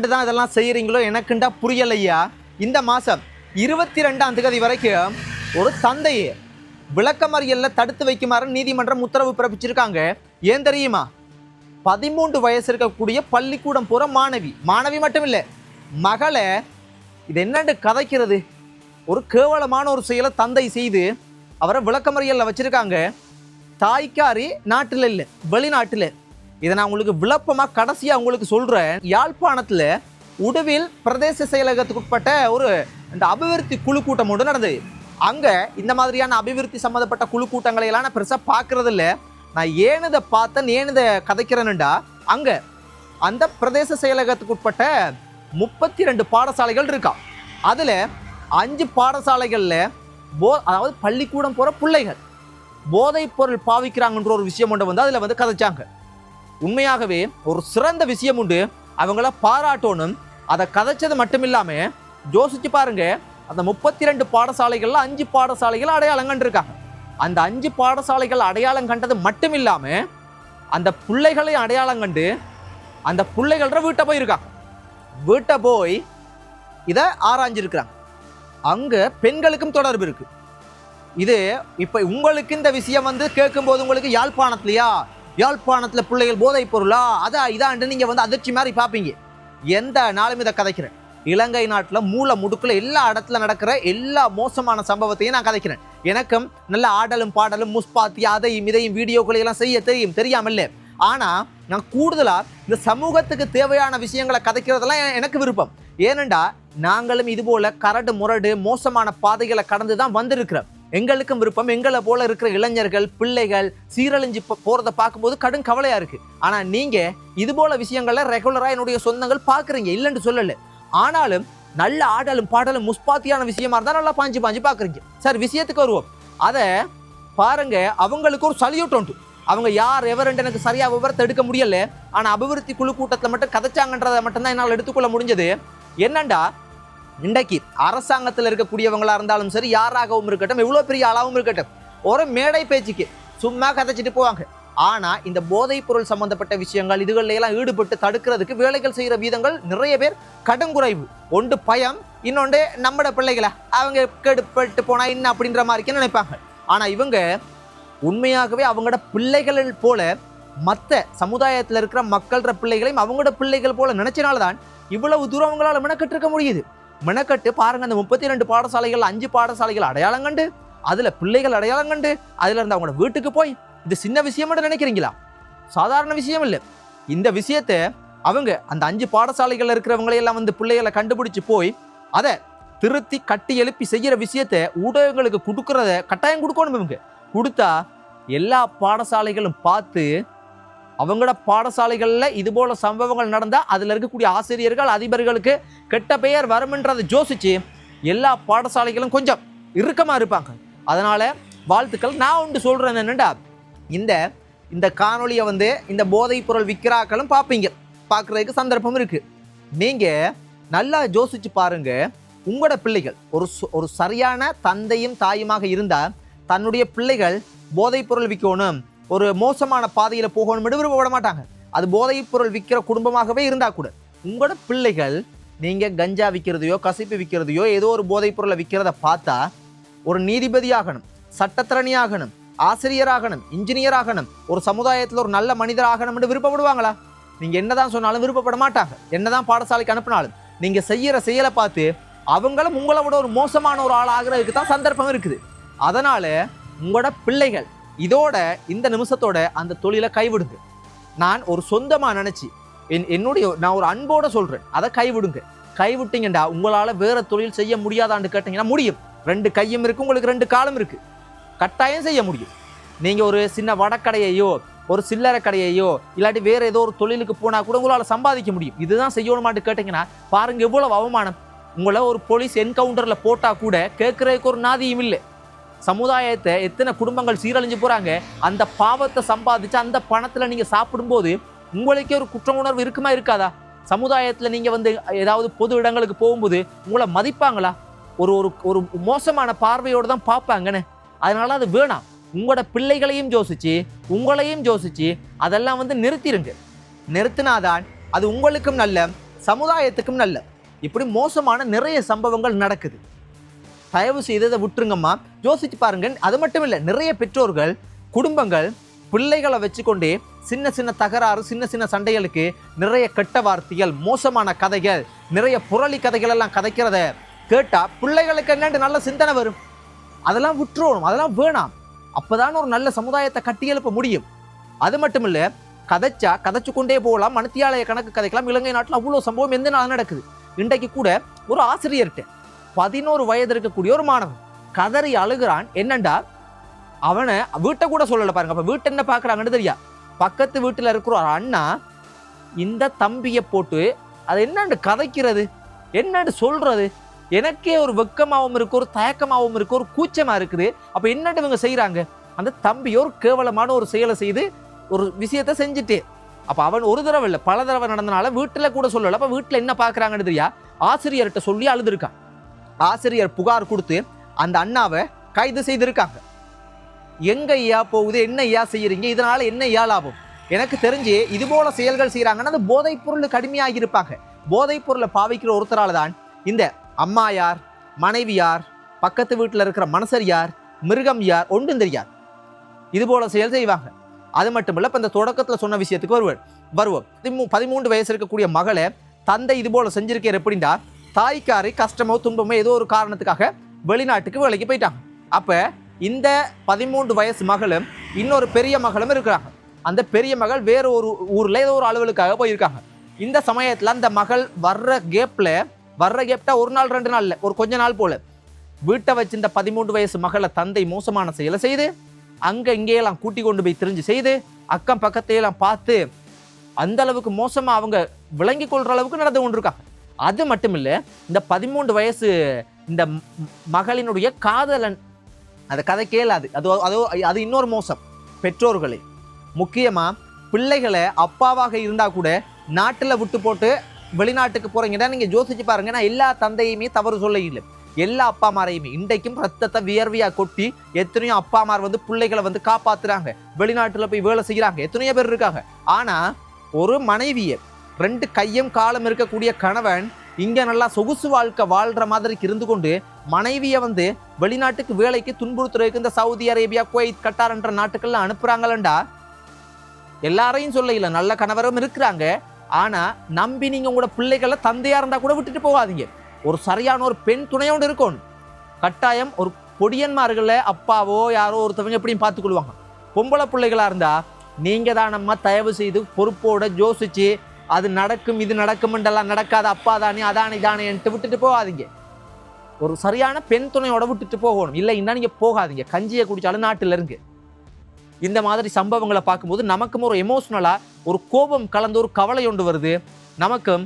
தான் இதெல்லாம் செய்கிறீங்களோ எனக்குண்டா புரியலையா? இந்த மாதம் இருபத்தி ரெண்டாம் தேதி வரைக்கும் ஒரு தந்தையை விளக்கமறியலில் தடுத்து வைக்குமாறு நீதிமன்றம் உத்தரவு பிறப்பிச்சிருக்காங்க. ஏன் தெரியுமா? பதிமூன்று வயசு இருக்கக்கூடிய பள்ளிக்கூடம் போகிற மாணவி. மாணவி மட்டும் இல்லை மகளை இது என்னண்டு கதைக்கிறது? ஒரு கேவலமான ஒரு செயலை தந்தை செய்து அவரை விளக்கமறியலில் வச்சிருக்காங்க. தாய்க்காரி நாட்டில் இல்லை வெளிநாட்டில். இதை நான் உங்களுக்கு விளப்பமாக கடைசியாக உங்களுக்கு சொல்கிறேன் யாழ்ப்பாணத்தில் உடுவில் பிரதேச செயலகத்துக்கு உட்பட்ட ஒரு இந்த அபிவிருத்தி குழு கூட்டம் ஒன்று நடந்தது. அங்கே இந்த மாதிரியான அபிவிருத்தி சம்மந்தப்பட்ட குழு கூட்டங்களை எல்லாம் நான் பெருசாக பார்க்கறது இல்லை நான் ஏன் இதை பார்த்தேன் ஏன் இதை கதைக்கிறேன்னுடா அங்கே அந்த பிரதேச செயலகத்துக்கு உட்பட்ட முப்பத்தி ரெண்டு பாடசாலைகள் இருக்கா. அதில் அஞ்சு பாடசாலைகளில் போ அதாவது பள்ளிக்கூடம் போகிற பிள்ளைகள் போதைப் பொருள் பாவிக்கிறாங்கன்ற ஒரு விஷயம் ஒன்று வந்து அதில் வந்து கதைச்சாங்க. உண்மையாகவே ஒரு சிறந்த விஷயம் உண்டு. அவங்கள பாராட்டணும். அதை கதைச்சது மட்டும் இல்லாமல் யோசிச்சு பாருங்க. அந்த முப்பத்தி ரெண்டு பாடசாலைகளில் அஞ்சு பாடசாலைகள் அடையாளம் கண்டிருக்காங்க. அந்த அஞ்சு பாடசாலைகள் அடையாளம் கண்டது மட்டும் இல்லாமல் அந்த பிள்ளைகளை அடையாளம் கண்டு அந்த பிள்ளைகள வீட்டை போயிருக்காங்க. வீட்டை போய் இதை ஆராய்ஞ்சிருக்கிறாங்க. அங்கே பெண்களுக்கும் தொடர்பு இருக்குது இது இப்போ உங்களுக்கு இந்த விஷயம் வந்து கேட்கும்போது உங்களுக்கு யாழ்ப்பாணத்துலையா? யாழ்ப்பாணத்தில் பிள்ளைகள் போதைப் பொருளா? அதான் இதான்ட்டு நீங்கள் வந்து அதிர்ச்சி மாதிரி பார்ப்பீங்க. எந்த நாளும் இதை கதைக்கிறேன். இலங்கை நாட்டில் மூளை முடுக்கில் எல்லா இடத்துல நடக்கிற எல்லா மோசமான சம்பவத்தையும் நான் கதைக்கிறேன். எனக்கும் நல்ல ஆடலும் பாடலும் முஸ்பாத்தி அதையும் இதையும் வீடியோக்களையெல்லாம் செய்ய தெரியும். தெரியாமல்ல ஆனால் நான் கூடுதலாக இந்த சமூகத்துக்கு தேவையான விஷயங்களை கதைக்கிறதெல்லாம் எனக்கு விருப்பம். ஏனெண்டா நாங்களும் இதுபோல் கரடு முரடு மோசமான பாதைகளை கடந்து தான் வந்திருக்கிறோம். எங்களுக்கும் விருப்பம். எங்களை போல இருக்கிற இளைஞர்கள் பிள்ளைகள் சீரழிஞ்சு போகிறத பார்க்கும்போது கடும் கவலையா இருக்கு. ஆனா நீங்க இது போல விஷயங்களை ரெகுலரா என்னுடைய சொந்தங்கள் பார்க்குறீங்க. இல்லைன்னு சொல்லல. ஆனாலும் நல்ல ஆடலும் பாடலும் முஸ்பாத்தியான விஷயமா இருந்தா நல்லா பாஞ்சு பாஞ்சு பார்க்குறீங்க. சார் விஷயத்துக்கு வருவோம். அதை பாருங்க அவங்களுக்கு ஒரு சல்யூட் உண்டு. அவங்க யார் எவருன்ட்டு எனக்கு சரியா விவரத்தை எடுக்க முடியல. ஆனா அபிவிருத்தி குழு கூட்டத்தில் மட்டும் கதைச்சாங்கன்றதை மட்டும்தான் என்னால் எடுத்துக்கொள்ள முடிஞ்சது. என்னண்டா இன்றைக்கு அரசாங்கத்தில் இருக்கக்கூடியவங்களாக இருந்தாலும் சரி யாராகவும் இருக்கட்டும் எவ்வளோ பெரிய ஆளாகவும் இருக்கட்டும் ஒரு மேடை பேச்சுக்கு சும்மா கதைச்சிட்டு போவாங்க. ஆனால் இந்த போதைப் பொருள் சம்பந்தப்பட்ட விஷயங்கள் இதுகளிலெல்லாம் ஈடுபட்டு தடுக்கிறதுக்கு வேலைகள் செய்கிற வீதங்கள் நிறைய பேர் கடுங்குறைவு ஒன்று பயம் இன்னொன்று நம்மட பிள்ளைகளை அவங்க கெடுப்பட்டு போனால் என்ன அப்படின்ற மாதிரிக்கு நினைப்பாங்க. ஆனால் இவங்க உண்மையாகவே அவங்களோட பிள்ளைகள் போல மற்ற சமுதாயத்தில் இருக்கிற மக்கள்ற பிள்ளைகளையும் அவங்களோட பிள்ளைகள் போல நினைச்சனால தான் இவ்வளவு தூரம் அவங்களால மெனக்கெட்டு இருக்க முடியுது. மெனக்கட்டு பாருங்க அந்த முப்பத்தி ரெண்டு பாடசாலைகள் அஞ்சு பாடசாலைகள் அடையாளம் கண்டு அதுல பிள்ளைகள் அடையாளம் கண்டு அதுல இருந்து அவங்களோட வீட்டுக்கு போய் இது சின்ன விஷயம் நினைக்கிறீங்களா? சாதாரண விஷயம் இல்லை. இந்த விஷயத்தை அவங்க அந்த அஞ்சு பாடசாலைகளில் இருக்கிறவங்களையெல்லாம் வந்து பிள்ளைகளை கண்டுபிடிச்சு போய் அதை திருத்தி கட்டி எழுப்பி செய்யற விஷயத்தை ஊடகங்களுக்கு கொடுக்கறத கட்டாயம் கொடுக்கணும் இவங்க. கொடுத்தா எல்லா பாடசாலைகளும் பார்த்து அவங்களோட பாடசாலைகளில் இது போல சம்பவங்கள் நடந்தால் அதில் இருக்கக்கூடிய ஆசிரியர்கள் அதிபர்களுக்கு கெட்ட பெயர் வரும்ன்றதை யோசிச்சு எல்லா பாடசாலைகளும் கொஞ்சம் இறுக்கமாக இருப்பாங்க. அதனால் வாழ்த்துக்கள். நான் ஒன்று சொல்கிறேன் என்னென்னா இந்த இந்த காணொலியை வந்து இந்த போதைப் பொருள் விற்கிறாக்களும் பார்ப்பீங்க பார்க்குறதுக்கு சந்தர்ப்பம் இருக்குது நீங்கள் நல்லா யோசிச்சு பாருங்கள் உங்களோட பிள்ளைகள் ஒரு ஒரு சரியான தந்தையும் தாயுமாக இருந்தால் தன்னுடைய பிள்ளைகள் போதைப் பொருள் விற்கணும் ஒரு மோசமான பாதையில் போகணும் விருப்பப்பட மாட்டாங்க. அது போதைப் பொருள் விற்கிற குடும்பமாகவே இருந்தால் கூட உங்களோட பிள்ளைகள் நீங்கள் கஞ்சா விற்கிறதையோ கசிப்பு விற்கிறதையோ ஏதோ ஒரு போதைப் பொருளை விற்கிறத பார்த்தா ஒரு நீதிபதி ஆகணும் சட்டத்திரணி ஆகணும் ஆசிரியர் ஆகணும் இன்ஜினியர் ஆகணும் ஒரு சமுதாயத்தில் ஒரு நல்ல மனிதர் ஆகணும்னு விருப்பப்படுவாங்களா? நீங்கள் என்னதான் சொன்னாலும் விருப்பப்பட மாட்டாங்க. என்னதான் பாடசாலைக்கு அனுப்பினாலும் நீங்கள் செய்கிற செயலை பார்த்து அவங்களும் உங்களை விட ஒரு மோசமான ஒரு ஆள் ஆகிறதுக்கு தான் சந்தர்ப்பம் இருக்குது. அதனால உங்களோட பிள்ளைகள் இதோட இந்த நிமிஷத்தோட அந்த தொழிலை கைவிடுங்க. நான் ஒரு சொந்தமாக நினச்சி என் என்னுடைய நான் ஒரு அன்போட சொல்கிறேன் அதை கைவிடுங்க. கைவிட்டீங்கண்டா உங்களால் வேறு தொழில் செய்ய முடியாதான்னு கேட்டிங்கன்னா முடியும். ரெண்டு கையும் இருக்குது உங்களுக்கு ரெண்டு காலம் இருக்குது கட்டாயம் செய்ய முடியும். நீங்கள் ஒரு சின்ன வடக்கடையையோ ஒரு சில்லறை கடையையோ இல்லாட்டி வேறு ஏதோ ஒரு தொழிலுக்கு போனால் கூட உங்களால் சம்பாதிக்க முடியும். இதுதான் செய்யணுமான்னு கேட்டிங்கன்னா பாருங்க எவ்வளோ அவமானம். உங்களை ஒரு போலீஸ் என்கவுண்டரில் போட்டால் கூட கேட்குறதுக்கு ஒரு நாதியும் இல்லை. சமுதாயத்தை எத்தனை குடும்பங்கள் சீரழிஞ்சு போகிறாங்க அந்த பாவத்தை சம்பாதிச்சு அந்த பணத்தில் நீங்கள் சாப்பிடும்போது உங்களுக்கே ஒரு குற்ற உணர்வு இருக்குமா இருக்காதா? சமுதாயத்தில் நீங்கள் வந்து ஏதாவது பொது இடங்களுக்கு போகும்போது உங்களை மதிப்பாங்களா? ஒரு ஒரு ஒரு மோசமான பார்வையோடு தான் பார்ப்பாங்கன்னு. அதனால அது வேணாம். உங்களோட பிள்ளைகளையும் யோசிச்சு உங்களையும் யோசிச்சு அதெல்லாம் வந்து நிறுத்திடுங்க நிறுத்தினாதான் அது உங்களுக்கும் நல்ல சமுதாயத்துக்கும் நல்ல. இப்படி மோசமான நிறைய சம்பவங்கள் நடக்குது. தயவு செய்து இதை விட்டுருங்கம்மா. யோசிச்சு பாருங்க அது மட்டும் இல்லை நிறைய பெற்றோர்கள் குடும்பங்கள் பிள்ளைகளை வச்சுக்கொண்டே சின்ன சின்ன தகராறு சின்ன சின்ன சண்டைகளுக்கு நிறைய கெட்ட வார்த்தைகள் மோசமான கதைகள் நிறைய புரளி கதைகள் எல்லாம் கதைக்கிறத கேட்டால் பிள்ளைகளுக்கு என்னென்று நல்ல சிந்தனை வரும். அதெல்லாம் விட்டுருவோம் அதெல்லாம் வேணாம். அப்போதான் ஒரு நல்ல சமுதாயத்தை கட்டியெழுப்ப முடியும். அது மட்டும் இல்லை கதைச்சா கதைச்சு கொண்டே போகலாம் மனுத்தியாலய கணக்கு கதைக்கலாம். இலங்கை நாட்டில் அவ்வளோ சம்பவம் எந்த நாள் நடக்குது? இன்றைக்கு கூட ஒரு ஆசிரியர்கிட்ட. பதினோரு வயது இருக்கக்கூடிய ஒரு மாணவன். கதறி அழுகிறான். என்னண்டா? அவனை வீட்டை கூட சொல்லலை பாருங்க. அப்போ வீட்டை என்ன பார்க்குறாங்கன்னு தெரியா? பக்கத்து வீட்டில் இருக்கிற ஒரு அண்ணா இந்த தம்பியை போட்டு அது என்னண்டு கதைக்கிறது? என்னண்டு சொல்கிறது எனக்கே ஒரு வெக்கமாகவும் இருக்குது ஒரு தயக்கமாகவும் இருக்குது ஒரு கூச்சமாக இருக்குது. அப்போ என்னண்டு இவங்க செய்கிறாங்க அந்த தம்பி ஒரு கேவலமான ஒரு செயலை செய்து ஒரு விஷயத்தை செஞ்சுட்டு. அப்போ அவன் ஒரு தடவை இல்லை பல தடவை நடந்தனால வீட்டில் கூட சொல்லலை. அப்போ வீட்டில் என்ன பார்க்குறாங்கன்னு தெரியா? ஆசிரியர்கிட்ட சொல்லி அழுதுருக்கான். ஆசிரியர் புகார் கொடுத்து அந்த அண்ணாவை கைது செய்திருக்காங்க. எங்க ஐயா போகுது? என்ன ஐயா செய்யறீங்க? இதனால என்ன ஐயா லாபம்? எனக்கு தெரிஞ்சு இது போல செயல்கள் செய்யறாங்கன்னா அது போதைப் பொருள் கடுமையாக இருப்பாங்க. போதைப் பொருளை பாவிக்கிற ஒருத்தரால தான் இந்த அம்மா யார் மனைவி யார் பக்கத்து வீட்டில் இருக்கிற மனசர் யார் மிருகம் யார் ஒன்றும் தெரியாது. இது போல செயல் செய்வாங்க. அது மட்டும் இல்லை இப்போ இந்த தொடக்கத்தில் சொன்ன விஷயத்துக்கு வருவேன் வருவோம். பதிமூ பதிமூன்று வயசு இருக்கக்கூடிய மகளை தந்தை இது போல செஞ்சிருக்கார் எப்படின்னா தாய்க்காரை கஷ்டமோ துன்பமோ ஏதோ ஒரு காரணத்துக்காக வெளிநாட்டுக்கு வேலைக்கு போயிட்டாங்க. அப்போ இந்த பதிமூன்று வயசு மகளும் இன்னொரு பெரிய மகளும் இருக்கிறாங்க. அந்த பெரிய மகள் வேறு ஒரு ஊரில் ஏதோ ஒரு அலுவலுக்காக போயிருக்காங்க. இந்த சமயத்தில் அந்த மகள் வர்ற கேப்பில் வர்ற கேப்டா ஒரு நாள் ரெண்டு நாளில் ஒரு கொஞ்ச நாள் போல வீட்டை வச்சிருந்த பதிமூன்று வயசு மகளை தந்தை மோசமான செயலை செய்து அங்கே இங்கேயெல்லாம் கூட்டி கொண்டு போய் தெரிஞ்சு செய்து அக்கம் பக்கத்தையெல்லாம் பார்த்து அந்த அளவுக்கு மோசமாக அவங்க விளங்கி கொள்கிற அளவுக்கு நடந்து கொண்டிருக்காங்க. அது மட்டும் இல்லை இந்த பதிமூன்று வயசு இந்த மகளினுடைய காதலன் அந்த கதை கேளாது. அது அதோ அது இன்னொரு மோசம். பெற்றோர்களே முக்கியமாக பிள்ளைகளை அப்பாவாக இருந்தால் கூட நாட்டில் விட்டு போட்டு வெளிநாட்டுக்கு போகிறீங்கன்னா நீங்கள் யோசிச்சு பாருங்க. நான் எல்லா தந்தையுமே தவறு சொல்ல இல்லை எல்லா அப்பா அம்மாரையுமே இன்றைக்கும் ரத்தத்தை வியர்வையாக கொட்டி எத்தனையோ அப்பா அம்மார் வந்து பிள்ளைகளை வந்து காப்பாற்றுறாங்க வெளிநாட்டில் போய் வேலை செய்கிறாங்க எத்தனையோ பேர் இருக்காங்க. ஆனால் ஒரு மனைவியை ரெண்டு கையும் காலம் இருக்கக்கூடிய கணவன் இங்கே நல்லா சொகுசு வாழ்க்கை வாழ்கிற மாதிரி இருந்து கொண்டு மனைவியை வந்து வெளிநாட்டுக்கு வேலைக்கு துன்புறுத்துறதுக்கு இந்த சவுதி அரேபியா குவைத் கட்டார் என்ற நாட்டுக்கெல்லாம் அனுப்புகிறாங்களண்டா எல்லாரையும் சொல்ல இல்லை நல்ல கணவரும் இருக்கிறாங்க. ஆனால் நம்பி நீங்கள் உங்களோட பிள்ளைகளை தந்தையாக இருந்தால் கூட விட்டுட்டு போகாதீங்க. ஒரு சரியான ஒரு பெண் துணையோடு இருக்கணும். கட்டாயம் ஒரு பொடியன்மார்களை அப்பாவோ யாரோ ஒருத்தவங்க எப்படியும் பார்த்துக்கொள்வாங்க. பொம்பளை பிள்ளைகளாக இருந்தால் நீங்கள் தான் நம்ம தயவு செய்து பொறுப்போட யோசித்து அது நடக்கும் இது நடக்கும்ன்றெல்லாம் நடக்காது அப்பா தானே அதானே தானேன்ட்டு விட்டுட்டு போகாதீங்க. ஒரு சரியான பெண் துணையோட விட்டுட்டு போகணும். இல்லைன்னா நீங்கள் போகாதீங்க. கஞ்சியை குடிச்சாலும் நாட்டில் இருங்க. இந்த மாதிரி சம்பவங்களை பார்க்கும்போது நமக்கும் ஒரு எமோஷ்னலாக ஒரு கோபம் கலந்து ஒரு கவலை ஒன்று வருது. நமக்கும்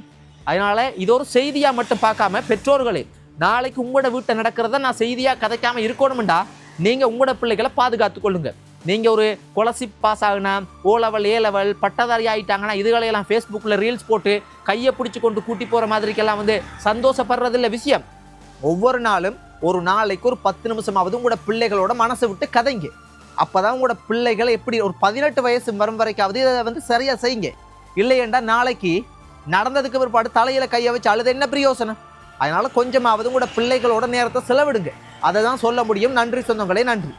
அதனால் இது ஒரு செய்தியாக மட்டும் பார்க்காம பெற்றோர்களே நாளைக்கு உங்களோட வீட்டை நடக்கிறத நான் செய்தியாக கதைக்காமல் இருக்கணும்டா. நீங்கள் உங்களோட பிள்ளைகளை பாதுகாத்து கொள்ளுங்கள் நீங்கள் ஒரு கொலசி பாஸ் ஆகுனா ஓ லெவல் ஏ லெவல் பட்டதாரி ஆகிட்டாங்கன்னா இதுகளையெல்லாம் ஃபேஸ்புக்கில் ரீல்ஸ் போட்டு கையை பிடிச்சி கொண்டு கூட்டி போகிற மாதிரிக்கெல்லாம் வந்து சந்தோஷப்படுறதில்ல விஷயம். ஒவ்வொரு நாளும் ஒரு நாளைக்கு ஒரு பத்து நிமிஷமாவது உங்களோட பிள்ளைகளோட மனசை விட்டு கதைங்க. அப்போ தான் உங்களோட பிள்ளைகளை எப்படி ஒரு பதினெட்டு வயசு வரும் வரைக்காவது இதை வந்து சரியாக செய்யுங்க. இல்லையேண்டா நாளைக்கு நடந்ததுக்கு பிற்பாடு தலையில் கையை வச்சு அழுது என்ன பிரயோசனம்? அதனால் கொஞ்சமாவது உங்களோட பிள்ளைகளோட நேரத்தை செலவிடுங்க. அதை தான் சொல்ல முடியும். நன்றி சொந்தங்களே நன்றி.